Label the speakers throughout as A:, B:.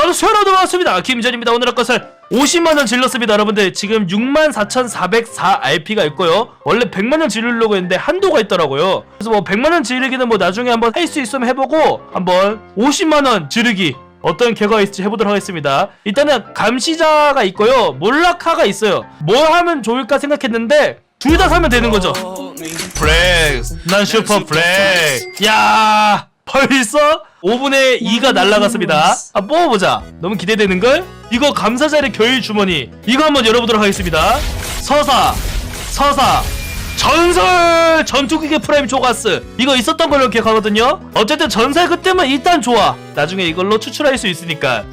A: 저는 수혈로 돌아왔습니다. 김전입니다. 오늘 할 것을 50만원 질렀습니다. 여러분들 지금 64,404 RP가 있고요. 원래 100만원 지르려고 했는데 한도가 있더라고요. 그래서 뭐 100만원 지르기는 뭐 나중에 한번 할 수 있으면 해보고 한번 50만원 지르기 어떤 결과가 있을지 해보도록 하겠습니다. 일단은 감시자가 있고요. 몰라카가 있어요. 뭘 하면 좋을까 생각했는데 둘 다 사면 되는 거죠. 플렉스 난 슈퍼 플렉스 야 벌써 5분의 2가 날라갔습니다. 아 뽑아보자. 너무 기대되는걸? 이거 감사자의 겨일 주머니. 이거 한번 열어보도록 하겠습니다. 서사 서사 전설! 전투기계 프라임 조가스. 이거 있었던 걸로 기억하거든요. 어쨌든 전설 그때면 일단 좋아. 나중에 이걸로 추출할 수 있으니까.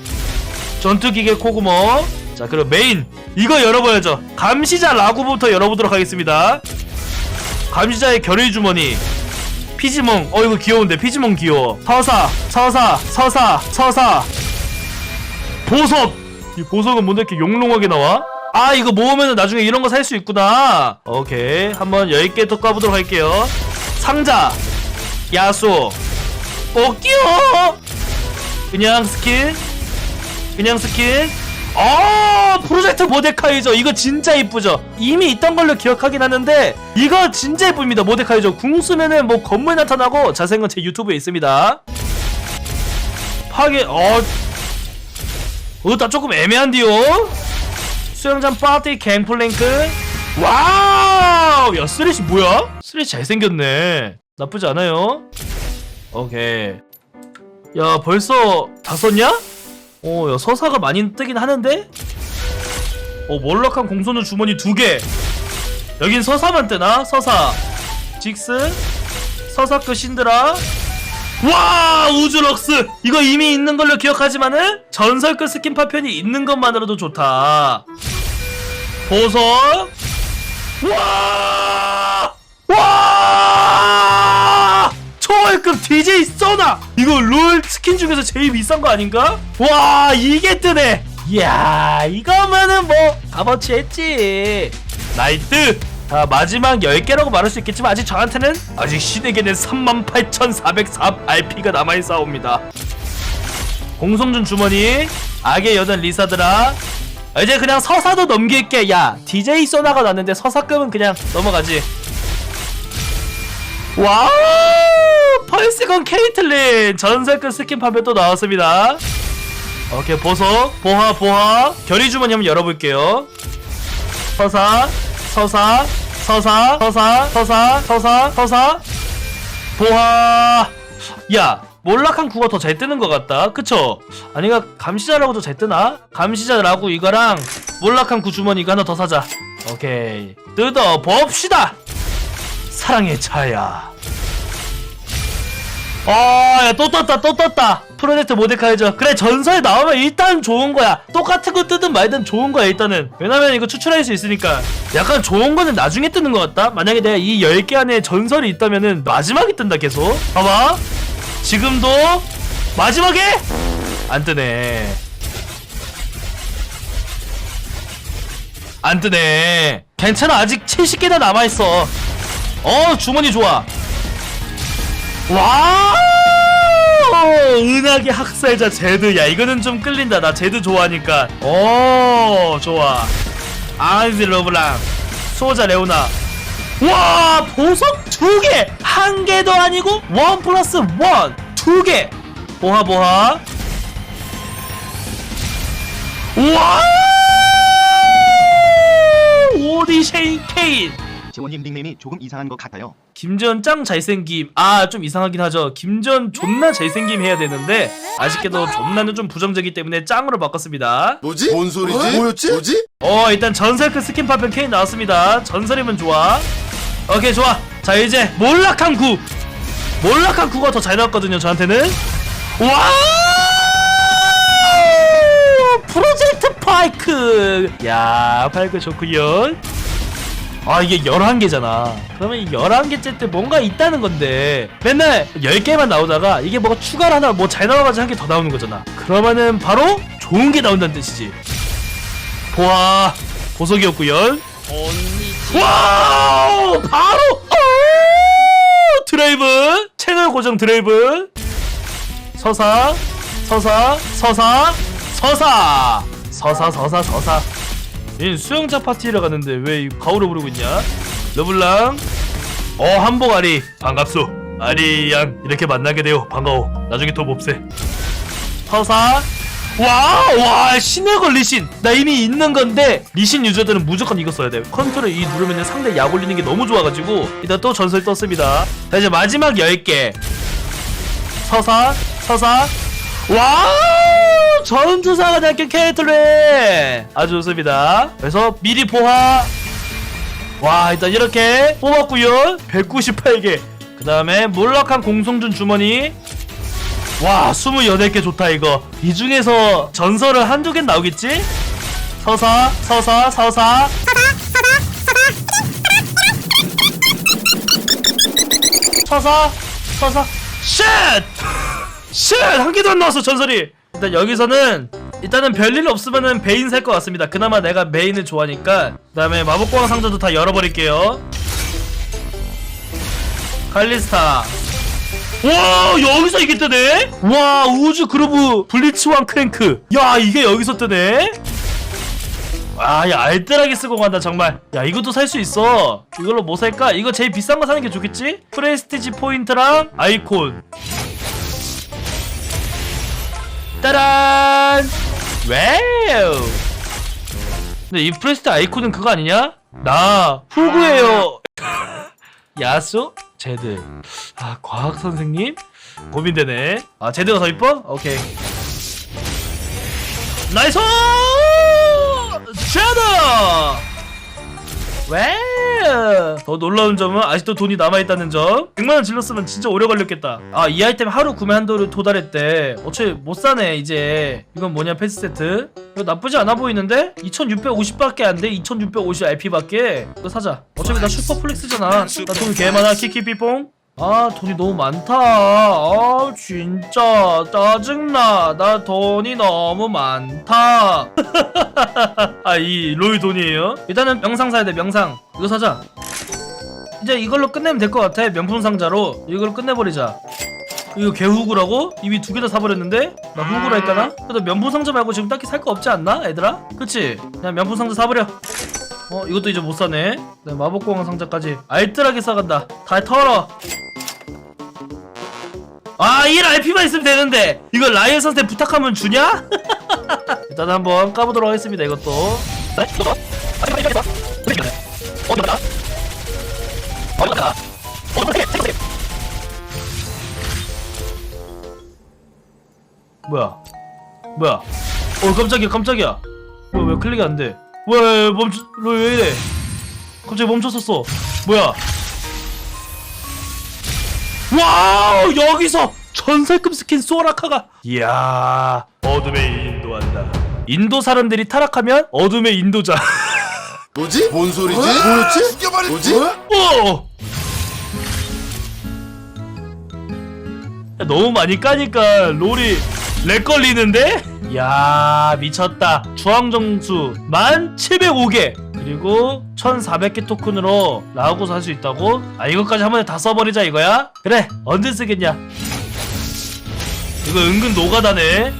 A: 전투기계 코구모 자 그리고 메인. 이거 열어봐야죠. 감시자 라구부터 열어보도록 하겠습니다. 감시자의 결의 주머니 피지몽. 어 이거 귀여운데. 피지몽 귀여워. 서사 서사 서사 서사 보석! 이 보석은 뭔데 이렇게 용롱하게 나와? 아 이거 모으면 나중에 이런 거 살 수 있구나. 오케이. 한번 10개 더 까보도록 할게요. 상자. 야수. 뽑기요 그냥 스킬? 그냥 스킬? 어 프로젝트 모데카이저. 이거 진짜 이쁘죠? 이미 있던 걸로 기억하긴 하는데 이거 진짜 이쁩니다 모데카이저. 궁 쓰면은 뭐 건물 나타나고 자세한 건 제 유튜브에 있습니다. 파괴 어. 어나 조금 애매한데요? 수영장 파티 갱플랭크. 와우! 야 쓰레쉬 뭐야? 쓰레쉬 잘생겼네. 나쁘지 않아요. 오케이. 야 벌써 다 썼냐? 어, 야, 서사가 많이 뜨긴 하는데? 어, 몰락한 공소는 주머니 두 개. 여긴 서사만 뜨나? 서사. 직스. 서사 그 신드라. 와! 우주럭스! 이거 이미 있는 걸로 기억하지만은 전설급 스킨 파편이 있는 것만으로도 좋다. 보석. 와! 와! 초월급 DJ 써나! 이거 롤 스킨 중에서 제일 비싼 거 아닌가? 와 이게 뜨네! 이야 이거면은 뭐 값어치 했지 나이트! 자 마지막 10개라고 말할 수 있겠지만 아직 저한테는 아직 신에게는 38,404 RP가 남아있사옵니다 공성준 주머니 악의 여전 리사드라 이제 그냥 서사도 넘길게 야 DJ 소나가 났는데 서사급은 그냥 넘어가지 와우! 펄스건 케이틀린 전설급 스킨 판매 또 나왔습니다. 오케이 보석 보하 보하. 결의 주머니 한번 열어볼게요. 서사 서사 서사 서사 서사 서사 서사. 보하. 야 몰락한 구가 더 잘 뜨는 것 같다. 그쵸? 아니가 감시자라고 더 잘 뜨나? 감시자라고 이거랑 몰락한 구 주머니 이거 하나 더 사자. 오케이. 뜯어 봅시다. 사랑의 차야 아, 야, 또 떴다, 또 떴다. 프로젝트 모데카이저. 그래, 전설 나오면 일단 좋은 거야. 똑같은 거 뜨든 말든 좋은 거야, 일단은. 왜냐면 이거 추출할 수 있으니까. 약간 좋은 거는 나중에 뜨는 것 같다? 만약에 내가 이 10개 안에 전설이 있다면은 마지막에 뜬다, 계속. 봐봐. 지금도 마지막에 안 뜨네. 안 뜨네. 괜찮아, 아직 70개나 남아있어. 어, 주머니 좋아. 와우! 은하계 학살자 제드. 야, 이거는 좀 끌린다. 나 제드 좋아하니까. 오, 좋아. 아이즈 러브랑. 수호자 레오나. 와, 보석 두 개! 한 개도 아니고, 원 플러스 원! 두 개! 보하, 보하. 와! 오디쉐인 케인!
B: 재원님 닉네임이 조금 이상한 것 같아요.
A: 김전 짱 잘생김. 아 좀 이상하긴 하죠. 김전 존나 잘생김 해야 되는데 아쉽게도 존나는 좀 부정적이기 때문에 짱으로 바꿨습니다.
C: 뭐지? 뭔 소리지? 뭐였지? 뭐지?
A: 어 일단 전설급 스킨 파편 케인 나왔습니다. 전설이면 좋아. 오케이 좋아. 자 이제 몰락한 구. 몰락한 구가 더 잘 나왔거든요 저한테는. 와! 프로젝트 파이크. 야 파이크 좋구요 아 이게 11개잖아. 그러면 이 11개째 때 뭔가 있다는 건데. 맨날 10개만 나오다가 이게 뭐가 추가로 하나 뭐 잘 나와가지고 한 개 더 나오는 거잖아. 그러면은 바로 좋은 게 나온다는 뜻이지. 보아. 보석이었구요 와우! 바로 오! 드라이브. 채널 고정 드라이브. 서사 서사 서사 서사. 서사 서사 서사 얘 수영자 파티를 갔는데 왜 이 가오를 부르고 있냐? 르블랑? 어 한복 아리. 반갑소. 아리 양. 이렇게 만나게 되어 반가워. 나중에 더 몹세. 서사? 와와 신의 걸 리신. 나 이미 있는 건데 리신 유저들은 무조건 이거 써야 돼. 컨트롤 E 누르면 상대 약 올리는 게 너무 좋아가지고 일단 또 전설 떴습니다. 자 이제 마지막 10개. 서사? 서사? 와 전투사가 잡힌 캐틀레 아주 좋습니다. 그래서 미리 포화 와 일단 이렇게 뽑았구요 198개. 그 다음에 몰락한 공성준 주머니. 와 28개 좋다 이거. 이 중에서 전설을 한두 개 나오겠지? 서사 서사 서사 서사 서사 쉣! 쉣! 한 개도 안 나왔어 전설이 일단 여기서는 일단은 별일 없으면은 베인 살 것 같습니다 그나마 내가 메인을 좋아하니까 그 다음에 마법광 상자도 다 열어버릴게요 칼리스타 와 여기서 이게 뜨네? 와 우주 그루브 블리츠왕 크랭크 야 이게 여기서 뜨네? 아야 알뜰하게 쓰고 간다 정말 야 이것도 살 수 있어 이걸로 뭐 살까? 이거 제일 비싼 거 사는 게 좋겠지? 프레스티지 포인트랑 아이콘 따란! 와우! 근데 이 프레스티 아이콘은 그거 아니냐? 나 후구예요. 야수? 제드. 아 과학 선생님? 고민되네. 아 제드가 더 이뻐? 오케이. 나이스! 제드! 와우 더 놀라운 점은 아직도 돈이 남아있다는 점. 100만원 질렀으면 진짜 오래 걸렸겠다. 아 이 아이템 하루 구매 한 도를 도달했대. 어차피 못사네 이제. 이건 뭐냐 패스 세트? 이거 나쁘지 않아 보이는데? 2650밖에 안돼. 2650 RP밖에. 이거 사자. 어차피 나 슈퍼 플렉스잖아. 나 돈 개많아. 키키삐뽕 아 돈이 너무 많다. 아 진짜. 짜증나. 나 돈이 너무 많다. 아 이 로이 돈이에요? 일단은 명상 사야 돼 명상. 이거 사자. 이제 이걸로 끝내면 될 것 같아. 명품 상자로. 이걸로 끝내버리자. 이거 개후구라고? 이미 두 개 다 사버렸는데? 나 후구랄까나? 그래도 명품 상자 말고 지금 딱히 살 거 없지 않나 얘들아? 그치? 그냥 명품 상자 사버려. 어 이것도 이제 못 사네. 네, 마법공항 상자까지 알뜰하게 사간다. 다 털어 아, 1 RP만 있으면 되는데 이거 라이언한테 부탁하면 주냐? 일단 한번 까보도록 하겠습니다. 이것도. 뭐야? 뭐야? 어 깜짝이야 깜짝이야. 뭐야 왜 클릭이 안 돼? 왜, 왜? 왜, 왜 이래? 갑자기 멈췄었어. 뭐야? 와우 여기서 전설급 스킨 소라카가 이야 어둠에 인도한다 인도 사람들이 타락하면 어둠의 인도자
C: 뭐지? 뭔 소리지? 뭐였지? 죽여버리 뭐지?
A: 오! 야, 너무 많이 까니까 롤이 렉 걸리는데? 야 미쳤다 주황정수 1705개 그리고 1400개 토큰으로 라우고 살 수 있다고? 아 이것까지 한 번에 다 써버리자 이거야? 그래 언제 쓰겠냐? 이거 은근 노가다네.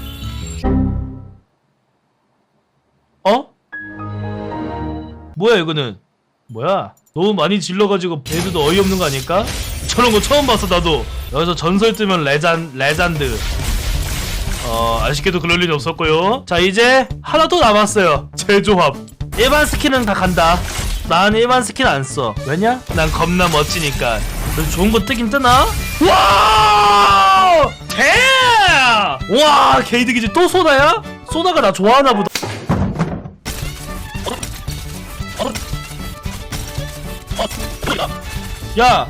A: 어? 뭐야 이거는? 뭐야? 너무 많이 질러가지고 애들도 어이없는 거 아닐까? 저런 거 처음 봤어 나도. 여기서 전설 뜨면 레잔 레잔드. 어 아쉽게도 그럴 일이 없었고요. 자 이제 하나 더 남았어요. 제조합 일반 스킨은 다 간다 난 일반 스킨 안써 왜냐? 난 겁나 멋지니까 그래서 좋은 거 뜨긴 뜨나? 와! 대! 와 게이드 기지 또 소다야? 소다가 나 좋아하나 보다 야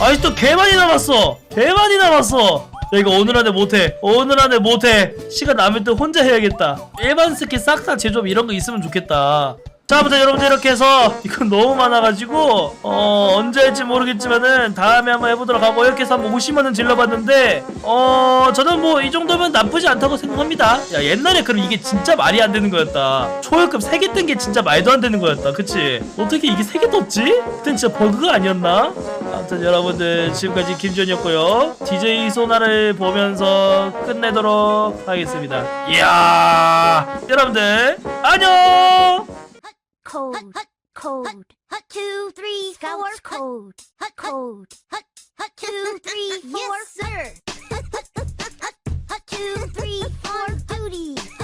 A: 아직도 개 많이 남았어 개 많이 남았어 야 이거 오늘 안에 못해. 오늘 안에 못해. 시간 남을 때 혼자 해야겠다. 일반 스킨 싹다 제조업 이런 거 있으면 좋겠다 자 아무튼 여러분들 이렇게 해서 이건 너무 많아가지고 어 언제 할지 모르겠지만은 다음에 한번 해보도록 하고 이렇게 해서 한번 50만원 질러봤는데 어 저는 뭐 이 정도면 나쁘지 않다고 생각합니다. 야 옛날에 그럼 이게 진짜 말이 안 되는 거였다. 초월급 3개 뜬 게 진짜 말도 안 되는 거였다. 그치? 어떻게 이게 3개 떴지? 그땐 진짜 버그가 아니었나? 아무튼 여러분들 지금까지 김준이었고요. DJ 소나를 보면서 끝내도록 하겠습니다. 이야 여러분들 안녕!
D: code, code, two, three, Scouts four, code, code, two, three, four. Yes, sir. two, three, four, duty.